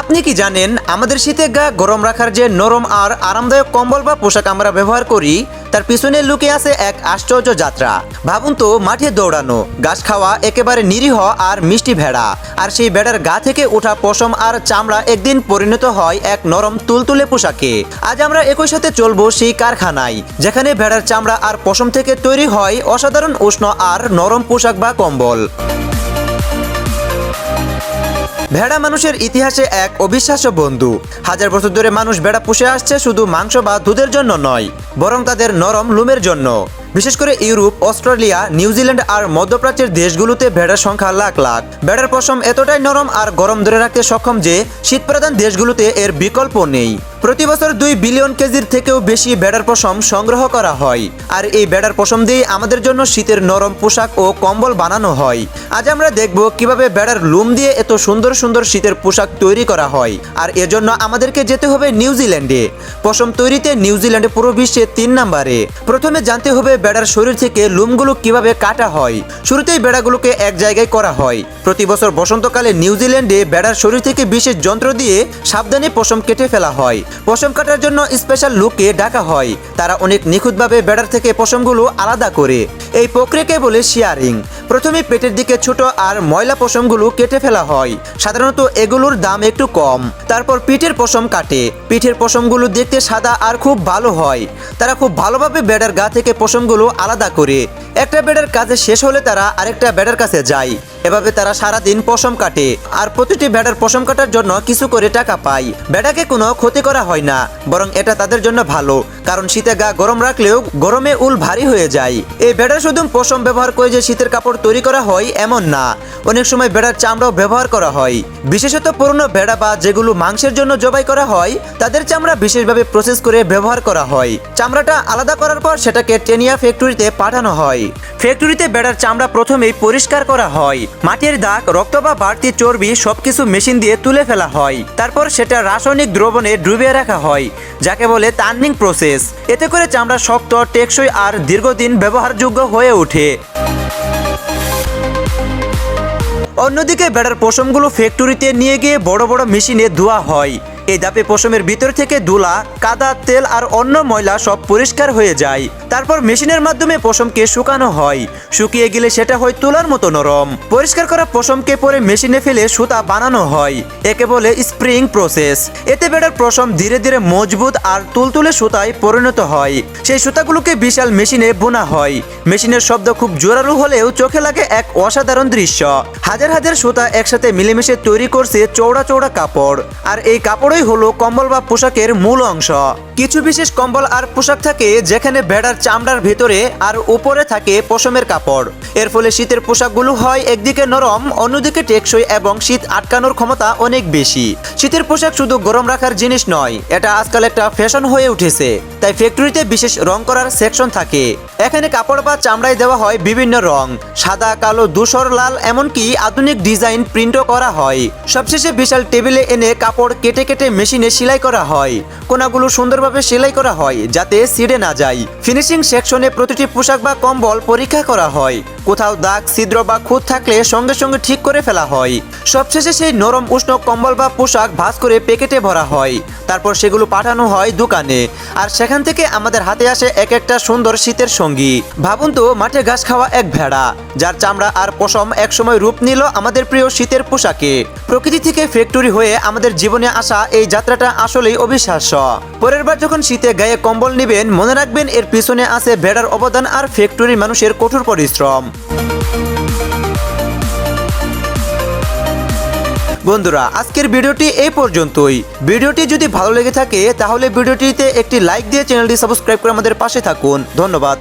আপনি কি জানেন, আমাদের শীতে গা গরম রাখার যে নরম আর আরামদায়ক কম্বল বা পোশাক আমরা ব্যবহার করি, তার পিছনে লুকে আছে এক আশ্চর্য যাত্রা। ভাবুন তো, মাঠে দৌড়ানো, ঘাস খাওয়া একেবারে নিরীহ আর মিষ্টি ভেড়া, আর সেই ভেড়ার গা থেকে ওঠা পশম আর চামড়া একদিন পরিণত হয় এক নরম তুলতুলে পোশাকে। আজ আমরা একই সাথে চলবো সেই কারখানায়, যেখানে ভেড়ার চামড়া আর পশম থেকে তৈরি হয় অসাধারণ উষ্ণ আর নরম পোশাক বা কম্বল। ভেড়া মানুষের ইতিহাসে এক অবিশ্বাস্য বন্ধু। হাজার বছর ধরে মানুষ ভেড়া পুষে আসছে শুধু মাংস বা দুধের জন্য নয়, বরং তাদের নরম লুমের জন্য। বিশেষ করে ইউরোপ, অস্ট্রেলিয়া, নিউজিল্যান্ড আর মধ্যপ্রাচ্যের দেশগুলোতে ভেড়ার সংখ্যা লাখ লাখ। ভেড়ার পশম এতটাই নরম আর গরম ধরে রাখতে সক্ষম যে শীতপ্রধান দেশগুলোতে এর বিকল্প নেই। প্রতি বছর দুই বিলিয়ন কেজির থেকেও বেশি বেড়ার পশম সংগ্রহ করা হয়। আর এই বেড়ার পশম দিয়ে আমাদের জন্য শীতের নরম পোশাক ও কম্বল বানানো হয়। আজ আমরা দেখব কীভাবে বেড়ার লুম দিয়ে এত সুন্দর সুন্দর শীতের পোশাক তৈরি করা হয়। আর এজন্য আমাদেরকে যেতে হবে নিউজিল্যান্ডে পশম তৈরিতে নিউজিল্যান্ডে পুরো বিশ্বে তিন নম্বরে। প্রথমে জানতে হবে বেড়ার শরীর থেকে লুমগুলো কীভাবে কাটা হয়। শুরুতেই বেড়াগুলোকে এক জায়গায় করা হয়। প্রতি বছর বসন্তকালে নিউজিল্যান্ডে বেড়ার শরীর থেকে বিশেষ যন্ত্র দিয়ে সাবধানে পশম কেটে ফেলা হয়। পশম কাটার জন্য স্পেশাল লুকে ডাকা হয়। তারা অনেক নিখুঁতভাবে বেড়ার থেকে পশমগুলো আলাদা করে। এই প্রক্রিয়াকে বলে শিয়ারিং প্রথমে পেটের দিকে ছোট আর ময়লা পশমগুলো কেটে ফেলা হয়। সাধারণত এগুলোর দাম একটু কম। তারপর পিঠের পশম কাটে। পিঠের পশমগুলো দেখতে সাদা আর খুব ভালো হয়। তারা খুব ভালোভাবে বেড়ার গা থেকে পশমগুলো আলাদা করে। একটা বেডের কাজে শেষ হলে তারা আরেকটা বেডের কাছে যায়। এভাবে তারা সারাদিন পশম কাটে। আর প্রতিটি ভেড়ার পশম কাটার জন্য কিছু করে টাকা পায়। ভেড়াকে কোনো ক্ষতি করা হয় না। বরং এটা তাদের জন্য ভালো। কারণ শীতে গা গরম রাখলেও গরমে উল ভারী হয়ে যায়। এই ভেড়ার শুধু পশম ব্যবহার করে যে শীতের কাপড় তৈরি করা হয় এমন না। অনেক সময় ভেড়ার চামড়াও ব্যবহার করা হয়। বিশেষত পুরনো ভেড়া বা যেগুলো মাংসের জন্য জবাই করা হয়, তাদের চামড়া বিশেষভাবে প্রসেস করে ব্যবহার করা হয়। চামড়াটা আলাদা করার পর সেটাকে টেনিয়া ফ্যাক্টরিতে পাঠানো হয়। ফ্যাক্টরিতে বেড়ার চামড়া প্রথমেই পরিষ্কার করা হয়। মাটির দাগ, রক্ত বা বাড়তি চর্বি সবকিছু মেশিন দিয়ে তুলে ফেলা হয়। তারপর সেটা রাসায়নিক দ্রবণে ডুবিয়ে রাখা হয়, যাকে বলে টার্নিং প্রসেস এতে করে চামড়া শক্ত, টেকসই আর দীর্ঘদিন ব্যবহারযোগ্য হয়ে ওঠে। অন্যদিকে বেড়ার পশমগুলো ফ্যাক্টরিতে নিয়ে গিয়ে বড় বড় মেশিনে ধোয়া হয়। এই দাপে পশমের ভিতর থেকে ধুলা কাদা, তেল আর অন্য ময়লা সব পরিষ্কার হয়ে যায়। তারপর মেশিনের মাধ্যমে পশমকে শুকানো হয়। শুকিয়ে গেলে সেটা হয় তুলার মতো নরম। পরিষ্কার করা পশমকে পরে মেশিনে ফেলে সুতা বানানো হয়। একে বলে স্প্রিং প্রসেস। এতে বেড়ার পশম ধীরে ধীরে মজবুত আর তুলতুলে সুতায় পরিণত হয়। সেই সুতাগুলোকে বিশাল মেশিনে বোনা হয়। মেশিনের শব্দ খুব জোরালো হলেও চোখে লাগে এক অসাধারণ দৃশ্য। হাজার হাজার সুতা একসাথে মিলেমিশে তৈরি করছে চৌড়া চৌড়া কাপড়। আর এই কাপড়ই হলো কম্বল বা পোশাকের মূল অংশ। কিছু বিশেষ কম্বল আর পোশাক থাকে যেখানে ভেড়ার চামড়ার ভেতরে আর উপরে থাকে পশমের কাপড়। এর ফলে শীতের পোশাকগুলো হয় একদিকে নরম, অন্যদিকে টেকসই এবং শীত আটকানোর ক্ষমতা অনেক বেশি। শীতের পোশাক শুধু গরম রাখার জিনিস নয়, এটা আজকাল একটা ফ্যাশন হয়ে উঠেছে। তাই ফ্যাক্টরিতে বিশেষ রং করার সেকশন থাকে। এখানে কাপড় বা চামড়ায় দেওয়া হয় বিভিন্ন রং, সাদা, কালো, ধূসর, লাল, এমনকি আধুনিক ডিজাইন প্রিন্টও করা হয়। সবশেষে বিশাল টেবিলে এনে কাপড় কেটে কেটে মেশিনে সেলাই করা হয়। কোনাগুলো সুন্দরভাবে সেলাই করা হয় যাতে ছিঁড়ে না যায়। ফিনিশিং সেকশনে প্রতিটি পোশাক বা কম্বল পরীক্ষা করা হয়। কোথাও দাগ, ছিদ্র বা খুঁত থাকলে সঙ্গে সঙ্গে ঠিক করে ফেলা হয়। সবশেষে সেই নরম, উষ্ণ কম্বল বা পোশাক ভাঁজ করে প্যাকেটে ভরা হয়। তারপর সেগুলো পাঠানো হয় দোকানে। আর সেখান থেকে আমাদের হাতে আসে এক একটা সুন্দর শীতের সঙ্গী। ভাবুন তো, মাঠে ঘাস খাওয়া এক ভেড়া, যার চামড়া আর পশম একসময় রূপ নিল আমাদের প্রিয় শীতের পোশাকে। প্রকৃতি থেকে ফ্যাক্টরি হয়ে আমাদের জীবনে আসা এই যাত্রাটা আসলেই অবিশ্বাস্য। পরের বার যখন শীতে গায়ে কম্বল নেবেন, মনে রাখবেন এর পিছনে আছে ভেড়ার অবদান আর ফ্যাক্টরি মানুষের কঠোর পরিশ্রম। বন্ধুরা, আজকের ভিডিওটি এই পর্যন্তই। ভিডিওটি যদি ভালো লেগে থাকে, তাহলে ভিডিওটিতে একটি লাইক দিয়ে চ্যানেলটি সাবস্ক্রাইব করে আমাদের পাশে থাকুন। ধন্যবাদ।